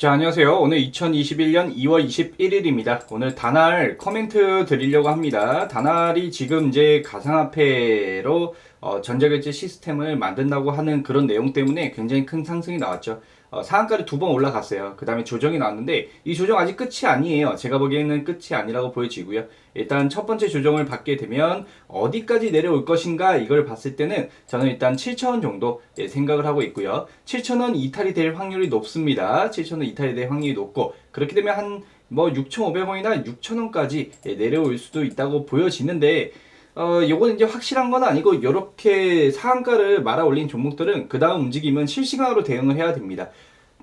자, 안녕하세요. 오늘 2021년 2월 21일입니다. 오늘 다날 코멘트 드리려고 합니다. 다날이 지금 이제 가상화폐로 어, 전자결제 시스템을 만든다고 하는 그런 내용 때문에 굉장히 큰 상승이 나왔죠. 어, 상한가를 두 번 올라갔어요. 그 다음에 조정이 나왔는데 이 조정 아직 끝이 아니에요. 제가 보기에는 끝이 아니라고 보여지고요. 일단 첫 번째 조정을 받게 되면 어디까지 내려올 것인가 이걸 봤을 때는 저는 일단 7,000원 정도 예, 생각을 하고 있고요. 7,000원 이탈이 될 확률이 높습니다. 7,000원 이탈이 될 확률이 높고 그렇게 되면 한 뭐 6,500원이나 6,000원까지 예, 내려올 수도 있다고 보여지는데 어, 요건 이제 확실한 건 아니고, 이렇게 상한가를 말아 올린 종목들은 그 다음 움직임은 실시간으로 대응을 해야 됩니다.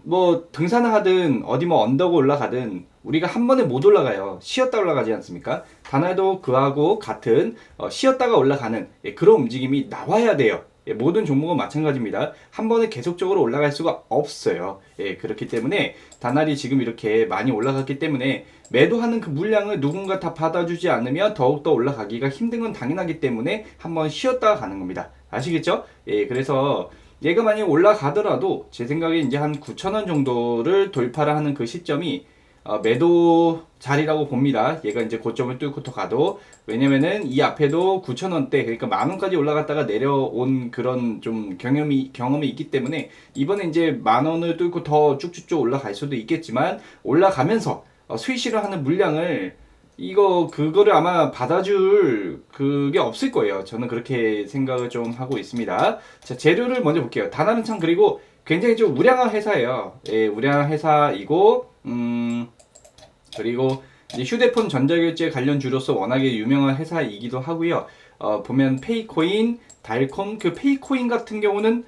뭐, 등산을 하든, 어디 뭐 언덕을 올라가든, 우리가 한 번에 못 올라가요. 쉬었다 올라가지 않습니까? 단알도 그하고 같은, 어, 쉬었다가 올라가는, 예, 그런 움직임이 나와야 돼요. 예, 모든 종목은 마찬가지입니다. 한 번에 계속적으로 올라갈 수가 없어요. 예, 그렇기 때문에 단알이 지금 이렇게 많이 올라갔기 때문에 매도하는 그 물량을 누군가 다 받아주지 않으면 더욱더 올라가기가 힘든 건 당연하기 때문에 한번 쉬었다가 가는 겁니다. 아시겠죠? 예, 그래서 얘가 만약 올라가더라도 제 생각에 이제 한 9,000원 정도를 돌파를 하는 그 시점이 어, 매도 자리라고 봅니다. 얘가 이제 고점을 뚫고 더 가도 왜냐면은 이 앞에도 9,000원대 그러니까 만 원까지 올라갔다가 내려온 그런 좀 경험이 경험이 있기 때문에 이번에 이제 만 원을 뚫고 더 쭉쭉쭉 올라갈 수도 있겠지만 올라가면서 어, 스위시를 하는 물량을 이거 그거를 아마 받아줄 그게 없을 거예요. 저는 그렇게 생각을 좀 하고 있습니다. 자 재료를 먼저 볼게요. 다나는 참 그리고 굉장히 좀 우량한 회사예요. 예, 우량한 회사이고 음 그리고 이제 휴대폰 전자결제 관련 주로서 워낙에 유명한 회사이기도 하고요. 어, 보면 페이코인, 달콤 그 페이코인 같은 경우는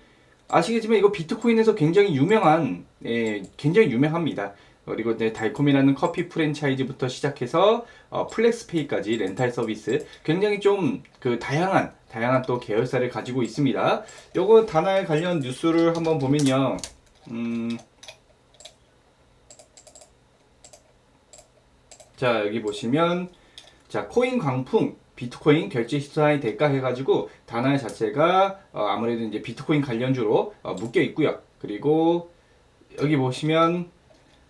아시겠지만 이거 비트코인에서 굉장히 유명한 예, 굉장히 유명합니다. 그리고 이제 달콤이라는 커피 프랜차이즈부터 시작해서 어, 플렉스페이까지 렌탈 서비스 굉장히 좀 그 다양한 다양한 또 계열사를 가지고 있습니다. 요거 다날 관련 뉴스를 한번 보면요. 음, 자 여기 보시면 자 코인 광풍 비트코인 결제 시사의 대가 해가지고 단알 자체가 어, 아무래도 이제 비트코인 관련주로 어, 묶여 있고요. 그리고 여기 보시면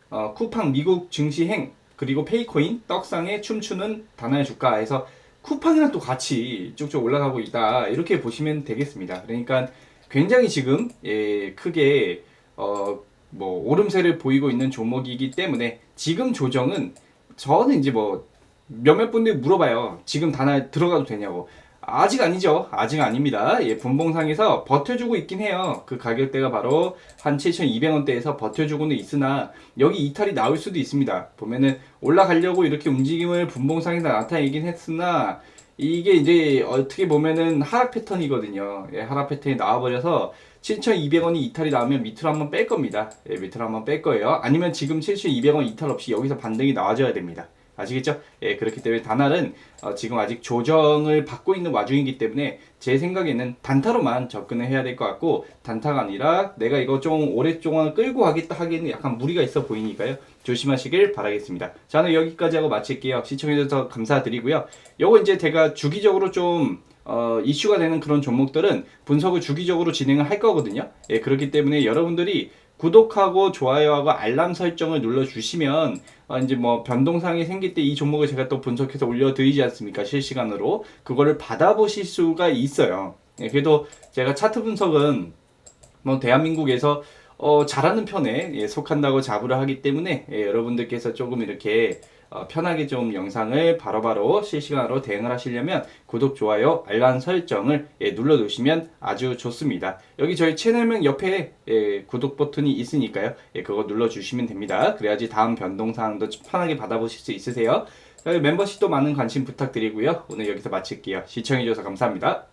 어, 쿠팡 미국 증시행 그리고 페이코인 떡상에 춤추는 단알 주가에서 쿠팡이랑 또 같이 쭉쭉 올라가고 있다 이렇게 보시면 되겠습니다. 그러니까 굉장히 지금 예, 크게 어, 뭐 오름세를 보이고 있는 종목이기 때문에 지금 조정은 저는 이제 뭐 몇몇 분들이 물어봐요. 지금 단알 들어가도 되냐고. 아직 아니죠. 아직 아닙니다. 예, 분봉상에서 버텨주고 있긴 해요. 그 가격대가 바로 한 7,200원대에서 버텨주고는 있으나 여기 이탈이 나올 수도 있습니다. 보면은 올라가려고 이렇게 움직임을 분봉상에서 나타내긴 했으나 이게 이제 어떻게 보면은 하락 패턴이거든요. 예, 하락 패턴이 나와버려서 7,200원이 이탈이 나오면 밑으로 한번 뺄 겁니다. 예, 밑으로 한번 뺄 거예요. 아니면 지금 7,200원 이탈 없이 여기서 반등이 나와줘야 됩니다. 아시겠죠? 예, 그렇기 때문에 단알은 어, 지금 아직 조정을 받고 있는 와중이기 때문에 제 생각에는 단타로만 접근을 해야 될 것 같고 단타가 아니라 내가 이거 좀 오랫동안 끌고 가겠다 하기에는 약간 무리가 있어 보이니까요. 조심하시길 바라겠습니다. 저는 여기까지 하고 마칠게요. 시청해주셔서 감사드리고요. 요거 이제 제가 주기적으로 좀 어, 이슈가 되는 그런 종목들은 분석을 주기적으로 진행을 할 거거든요. 예, 그렇기 때문에 여러분들이 구독하고 좋아요하고 알람 설정을 눌러주시면 어, 이제 뭐 변동사항이 생길 때 이 종목을 제가 또 분석해서 올려드리지 않습니까? 실시간으로 그거를 받아보실 수가 있어요. 예, 그래도 제가 차트 분석은 뭐 대한민국에서 어, 잘하는 편에 예, 속한다고 자부를 하기 때문에 예, 여러분들께서 조금 이렇게 어, 편하게 좀 영상을 바로 바로 실시간으로 대응을 하시려면 구독, 좋아요, 알람 설정을 예, 눌러 두시면 아주 좋습니다. 여기 저희 채널명 옆에 예, 구독 버튼이 있으니까요. 예, 그거 눌러 주시면 됩니다. 그래야지 다음 변동사항도 편하게 받아보실 수 있으세요. 멤버십도 많은 관심 부탁드리고요. 오늘 여기서 마칠게요. 시청해주셔서 감사합니다.